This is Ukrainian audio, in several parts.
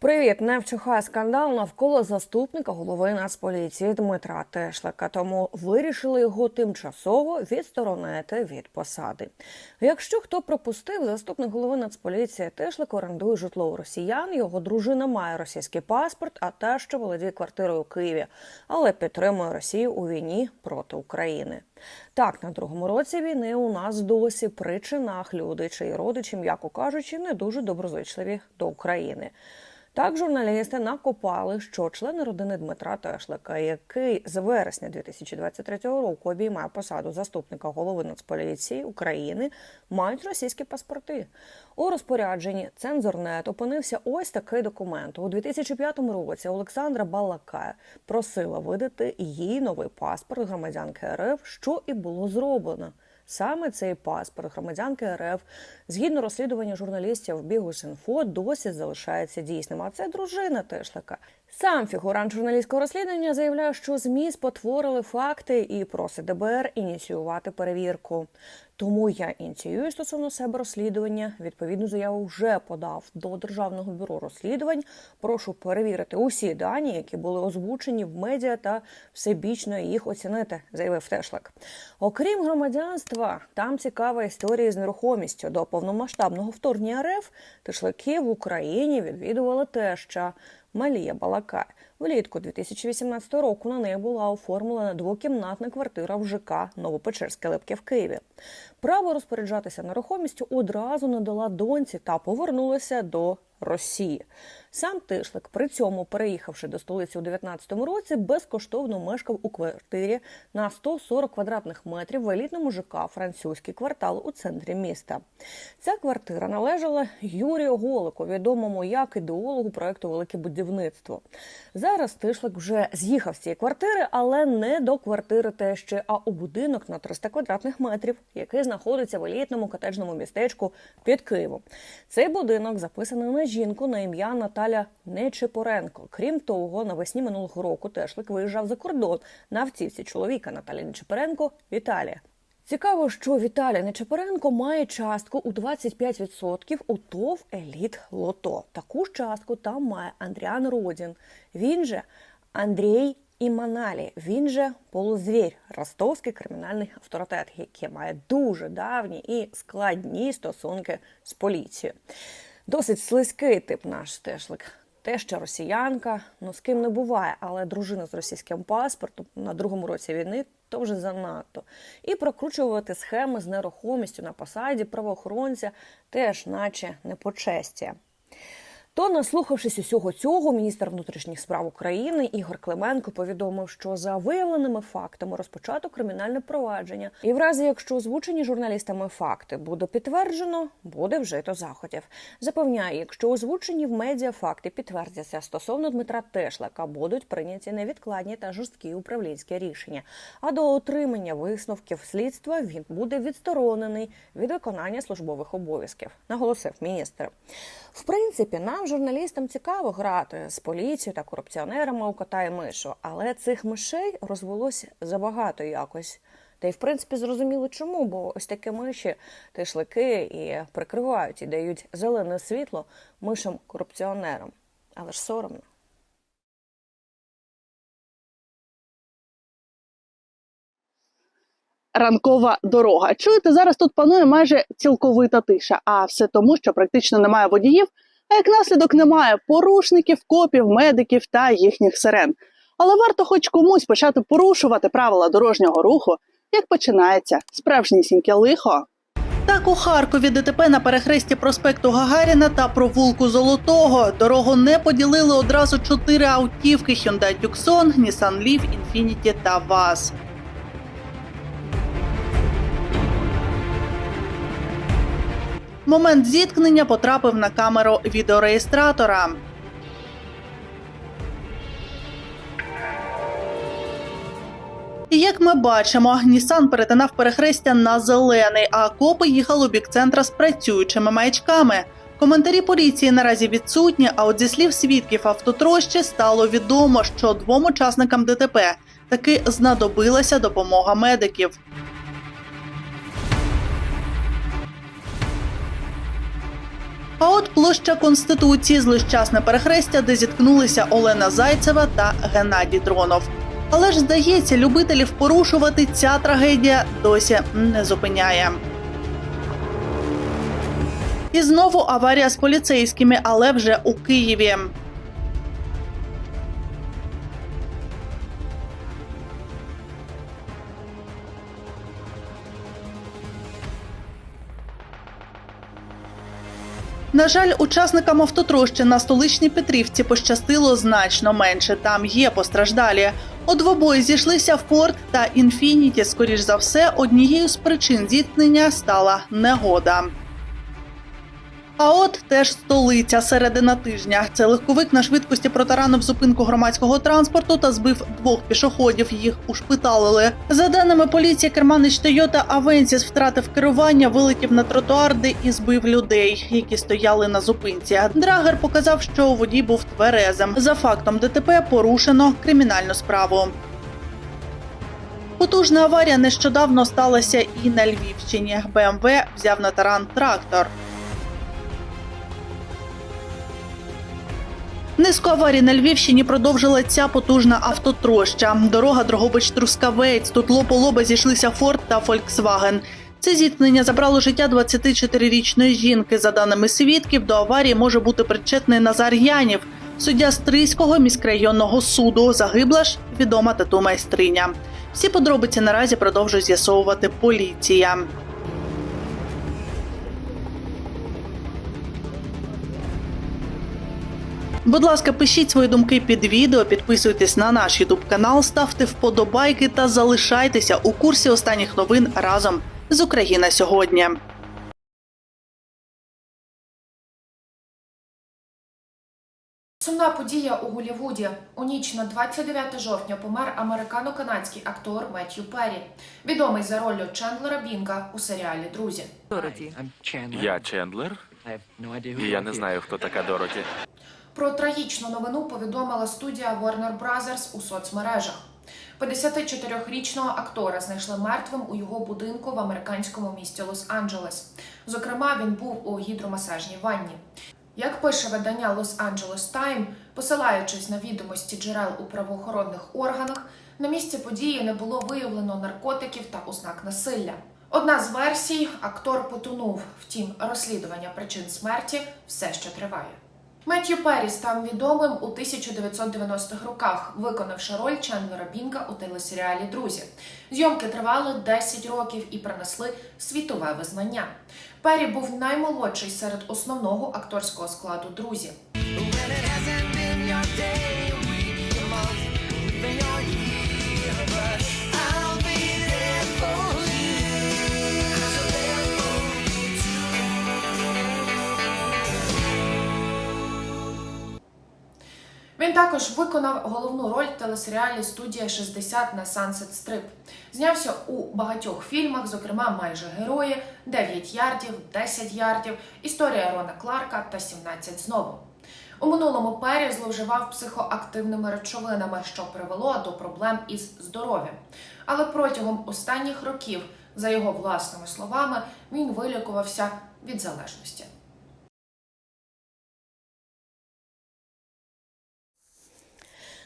Привіт, не вчухає скандал навколо заступника голови Нацполіції Дмитра Тешлика. Тому вирішили його тимчасово відсторонити від посади. Якщо хто пропустив, заступник голови Нацполіції Тешлик орендує житло у росіян. Його дружина має російський паспорт, а та що володіє квартирою у Києві, але підтримує Росію у війні проти України. Так, на другому році війни у нас досі при чинах люди, чиї родичі, м'яко кажучи, не дуже доброзичливі до України. Так, журналісти накопали, що члени родини Дмитра Тешлика, який з вересня 2023 року обіймає посаду заступника голови Нацполіції України, мають російські паспорти. У розпорядженні цензорнет опинився ось такий документ. У 2005 році Олександра Балакая просила видати їй новий паспорт громадянки РФ, що і було зроблено. Саме цей паспорт громадянки РФ, згідно розслідування журналістів Бігус.Інфо, досі залишається дійсним. А це дружина Тешлика. Сам фігурант журналістського розслідування заявляє, що ЗМІ спотворили факти і просить ДБР ініціювати перевірку. Тому я ініціюю стосовно себе розслідування. Відповідну заяву вже подав до Державного бюро розслідувань. Прошу перевірити усі дані, які були озвучені в медіа, та всебічно їх оцінити, заявив Тешлик. Окрім громадянства, там цікава історія з нерухомістю. До повномасштабного вторгнення РФ Тешлики в Україні відвідували теща Малія Балакай. Влітку 2018 року на неї була оформлена двокімнатна квартира в ЖК Новопечерське Липке в Києві. Право розпоряджатися нерухомістю одразу надала доньці та повернулася до Росії. Сам Тишлик, при цьому переїхавши до столиці у 19-му році, безкоштовно мешкав у квартирі на 140 квадратних метрів в елітному ЖК французький квартал у центрі міста. Ця квартира належала Юрію Голику, відомому як ідеологу проекту Велике будівництво. Зараз Тишлик вже з'їхав з цієї квартири, але не до квартири тещі, а у будинок на 300 квадратних метрів, який знаходиться в елітному котеджному містечку під Києвом. Цей будинок записаний на жінку на ім'я Наталя Нечепоренко. Крім того, навесні минулого року Тешлик виїжджав за кордон на автівці чоловіка Наталі Нечепоренко в Італії. Цікаво, що Віталій Нечепоренко має частку у 25% у ТОВ Еліт Лото. Таку ж частку там має Андріан Родін. Він же Андрій Іманалі. Він же полузвір, ростовський кримінальний авторитет, який має дуже давні і складні стосунки з поліцією. Досить слизький тип наш тешлик. Теща росіянка, ну з ким не буває, але дружина з російським паспортом на другому році війни то вже занадто. І прокручувати схеми з нерухомістю на посаді правоохоронця теж, наче не по честі. То, наслухавшись усього цього, міністр внутрішніх справ України Ігор Клименко повідомив, що за виявленими фактами розпочато кримінальне провадження, і в разі, якщо озвучені журналістами факти буде підтверджено, буде вжито заходів. Запевняє, якщо озвучені в медіа факти підтвердяться стосовно Дмитра Тешлика, будуть прийняті невідкладні та жорсткі управлінські рішення. А до отримання висновків слідства він буде відсторонений від виконання службових обов'язків, наголосив міністр. В принципі, нам, журналістам, цікаво грати з поліцією та корупціонерами у кота і мишу, але цих мишей розвелося забагато якось. Та й в принципі зрозуміло чому, бо ось такі миші тишлики і прикривають і дають зелене світло мишам корупціонерам. Але ж соромно. ранкова дорога. Чуєте, зараз тут панує майже цілковита тиша, а все тому, що практично немає водіїв, а як наслідок немає порушників, копів, медиків та їхніх сирен. Але варто хоч комусь почати порушувати правила дорожнього руху, як починається справжнісіньке лихо. Так у Харкові ДТП на перехресті проспекту Гагаріна та провулку Золотого. Дорогу не поділили одразу чотири автівки: Hyundai Tucson, Nissan Leaf, Infiniti та ВАЗ. Момент зіткнення потрапив на камеру відеореєстратора. Як ми бачимо, Нісан перетинав перехрестя на зелений, а копи їхали у бік центра з працюючими маячками. Коментарі поліції наразі відсутні. А от зі слів свідків автотрощі стало відомо, що двом учасникам ДТП таки знадобилася допомога медиків. А от площа Конституції злощасне перехрестя, де зіткнулися Олена Зайцева та Геннадій Дронов. Але ж здається, любителів порушувати ця трагедія досі не зупиняє. І знову аварія з поліцейськими, але вже у Києві. На жаль, учасникам автотрощі на столичній Петрівці пощастило значно менше. Там є постраждалі. У двобої зійшлися Форд та Інфініті. Скоріш за все, однією з причин зіткнення стала негода. А от теж столиця середина тижня. Це легковик на швидкості протаранив зупинку громадського транспорту та збив двох пішоходів. Їх ушпиталили. За даними поліції, керманич Тойота Авенсіс втратив керування, вилетів на тротуар, де і збив людей, які стояли на зупинці. Драгер показав, що водій був тверезим. За фактом ДТП порушено кримінальну справу. Потужна аварія нещодавно сталася і на Львівщині. БМВ взяв на таран трактор. Низку аварій на Львівщині продовжила ця потужна автотроща. Дорога Дрогобич-Трускавець. Тут лоб у лоба зійшлися Форд та Фольксваген. Це зіткнення забрало життя 24-річної жінки. За даними свідків, до аварії може бути причетний Назар Янів, суддя Стрийського міськрайонного суду. Загибла ж відома тату майстриня. Всі подробиці наразі продовжує з'ясовувати поліція. Будь ласка, пишіть свої думки під відео, підписуйтесь на наш Ютуб канал, ставте вподобайки та залишайтеся у курсі останніх новин разом з Україна сьогодні. Сумна подія у Голлівуді. У ніч на 29 жовтня помер американо-канадський актор Меттью Перрі, відомий за роллю Чендлера Бінга у серіалі Друзі. Я Чендлер, і я не знаю, хто така Дороті. Про трагічну новину повідомила студія Warner Brothers у соцмережах. 54-річного актора знайшли мертвим у його будинку в американському місті Лос-Анджелес. Зокрема, він був у гідромасажній ванні. Як пише видання Angeles Time, посилаючись на відомості джерел у правоохоронних органах, на місці події не було виявлено наркотиків та ознак насилля. Одна з версій актор потонув. Втім, розслідування причин смерті все ще триває. Меттью Перрі став відомим у 1990-х роках, виконавши роль Чендлера Бінга у телесеріалі Друзі. Зйомки тривали 10 років і принесли світове визнання. Перрі був наймолодший серед основного акторського складу Друзі. Він також виконав головну роль в телесеріалі Студія 60 на Sunset Strip. Знявся у багатьох фільмах, зокрема майже герої, 9 ярдів, 10 ярдів, історія Рона Кларка та 17 знову. У минулому Пері зловживав психоактивними речовинами, що привело до проблем із здоров'ям. Але протягом останніх років, за його власними словами, він вилікувався від залежності.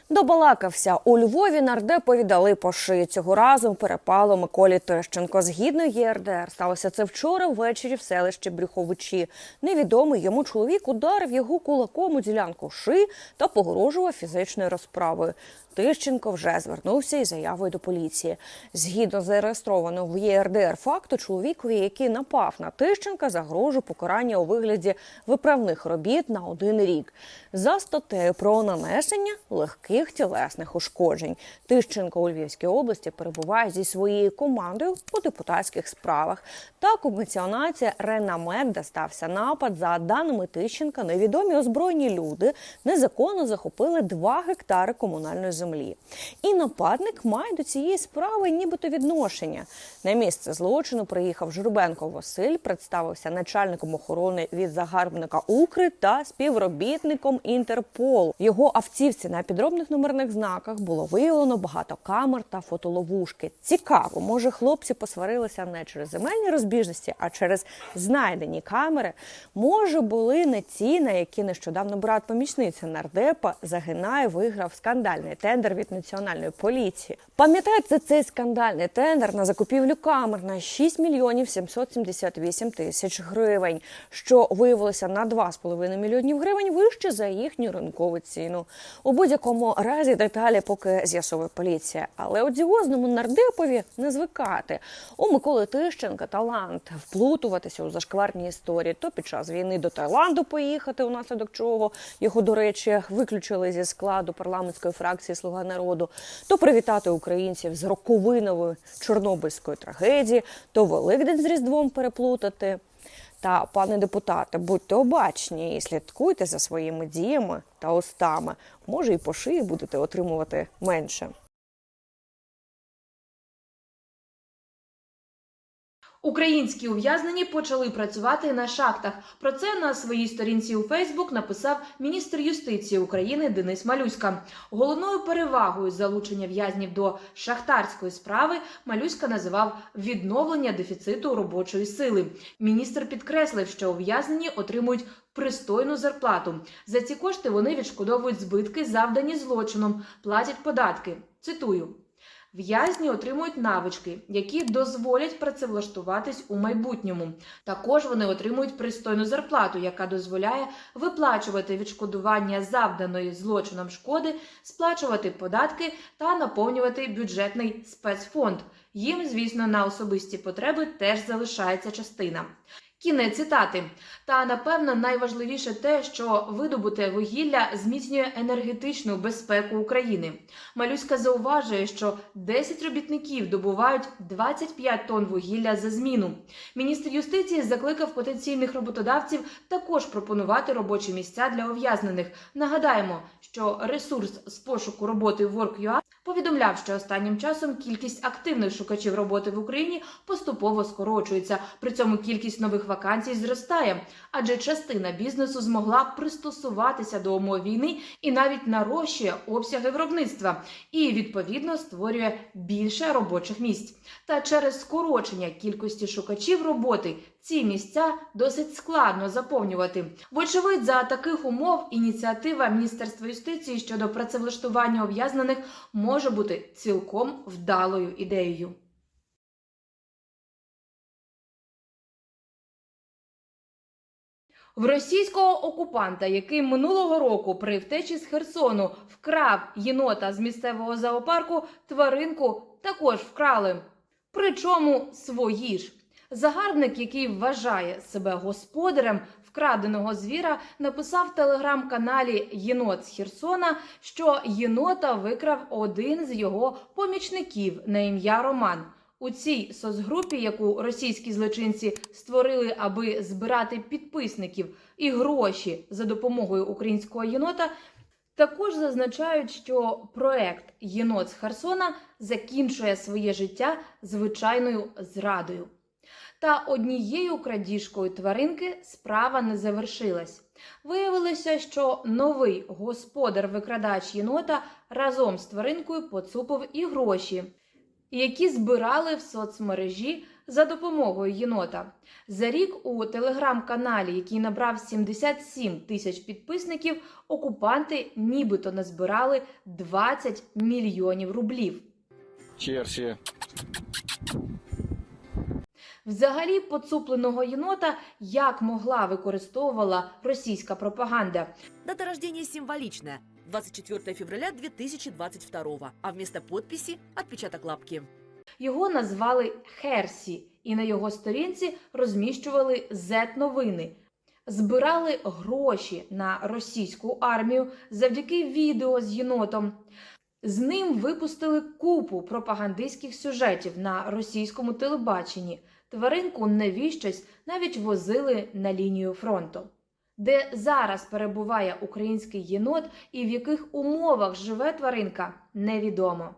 Добалакався у Львові нардепові дали по шиї. Цього разу перепало Миколі Тещенко. Згідно ЄРДР, сталося це вчора ввечері в селищі Брюховичі. Невідомий йому чоловік ударив його кулаком у ділянку ши та погрожував фізичною розправою. Тищенко вже звернувся із заявою до поліції. Згідно зареєстрованого в ЄРДР факту, чоловікові, який напав на Тищенка, загрожує покарання у вигляді виправних робіт на один рік за статтею про нанесення легких тілесних ушкоджень. Тищенко у Львівській області перебуває зі своєю командою по депутатських справах. Так у меціонаті Ренамет, де стався напад, за даними Тищенка, невідомі озброєні люди незаконно захопили 2 гектари комунальної землі. І нападник має до цієї справи нібито відношення. На місце злочину приїхав Журбенко Василь, представився начальником охорони від загарбника Укри та співробітником Інтерполу. Його автівці на підробних номерних знаках було виявлено багато камер та фотоловушки. Цікаво, може, хлопці посварилися не через земельні розбіжності, а через знайдені камери. Може, були не ті, на які нещодавно брат помічниця нардепа Загинай виграв скандальний тендер від національної поліції. Пам'ятаєте цей скандальний тендер на закупівлю камер на 6 мільйонів 778 тисяч гривень, що виявилося на 2,5 мільйонів гривень вище за їхню ринкову ціну. У будь-якому разі деталі поки з'ясовує поліція. Але одіозному нардепові не звикати. У Миколи Тищенка талант вплутуватися у зашкварні історії. То під час війни до Таїланду поїхати, унаслідок чого його, до речі, виключили зі складу парламентської фракції Слуга народу, то привітати українців з роковиновою чорнобильської трагедії, то Великдень з Різдвом переплутати. Та, пане депутате, будьте обачні і слідкуйте за своїми діями та устами. Може, і по шиї будете отримувати менше. Українські ув'язнені почали працювати на шахтах. Про це на своїй сторінці у Фейсбук написав міністр юстиції України Денис Малюська. Головною перевагою залучення в'язнів до шахтарської справи Малюська називав відновлення дефіциту робочої сили. Міністр підкреслив, що ув'язнені отримують пристойну зарплату. За ці кошти вони відшкодовують збитки, завдані злочином, платять податки. Цитую. В'язні отримують навички, які дозволять працевлаштуватись у майбутньому. Також вони отримують пристойну зарплату, яка дозволяє виплачувати відшкодування завданої злочином шкоди, сплачувати податки та наповнювати бюджетний спецфонд. Їм, звісно, на особисті потреби теж залишається частина. Кінець цитати. Та напевно найважливіше те, що видобуте вугілля зміцнює енергетичну безпеку України. Малюська зауважує, що 10 робітників добувають 25 тонн вугілля за зміну. Міністр юстиції закликав потенційних роботодавців також пропонувати робочі місця для ув'язнених. Нагадаємо, що ресурс з пошуку роботи Work.ua повідомляв, що останнім часом кількість активних шукачів роботи в Україні поступово скорочується. При цьому кількість нових вакансій зростає, адже частина бізнесу змогла пристосуватися до умов війни і навіть нарощує обсяги виробництва і відповідно створює більше робочих місць. Та через скорочення кількості шукачів роботи ці місця досить складно заповнювати. Вочевидь, за таких умов ініціатива Міністерства юстиції щодо працевлаштування ув'язнених може бути цілком вдалою ідеєю. В російського окупанта, який минулого року при втечі з Херсону вкрав єнота з місцевого зоопарку, тваринку також вкрали. Причому свої ж. Загарбник, який вважає себе господарем вкраденого звіра, написав телеграм-каналі Єнот з Херсона, що єнота викрав один з його помічників на ім'я Роман. У цій соцгрупі, яку російські злочинці створили, аби збирати підписників і гроші за допомогою українського єнота, також зазначають, що проект Єнот з Херсона закінчує своє життя звичайною зрадою. Та однією крадіжкою тваринки справа не завершилась. Виявилося, що новий господар-викрадач єнота разом з тваринкою поцупив і гроші, які збирали в соцмережі за допомогою єнота. За рік у телеграм-каналі, який набрав 77 тисяч підписників, окупанти нібито назбирали 20 мільйонів рублів. Черсі. Взагалі, поцупленого єнота як могла використовувала російська пропаганда. Дата рождения символичная – 24 февраля 2022, а вместо подписи – отпечаток лапки. Його назвали Херсі, і на його сторінці розміщували Z-новини. Збирали гроші на російську армію завдяки відео з єнотом. З ним випустили купу пропагандистських сюжетів на російському телебаченні. Тваринку навіщось навіть возили на лінію фронту. Де зараз перебуває український єнот і в яких умовах живе тваринка, невідомо.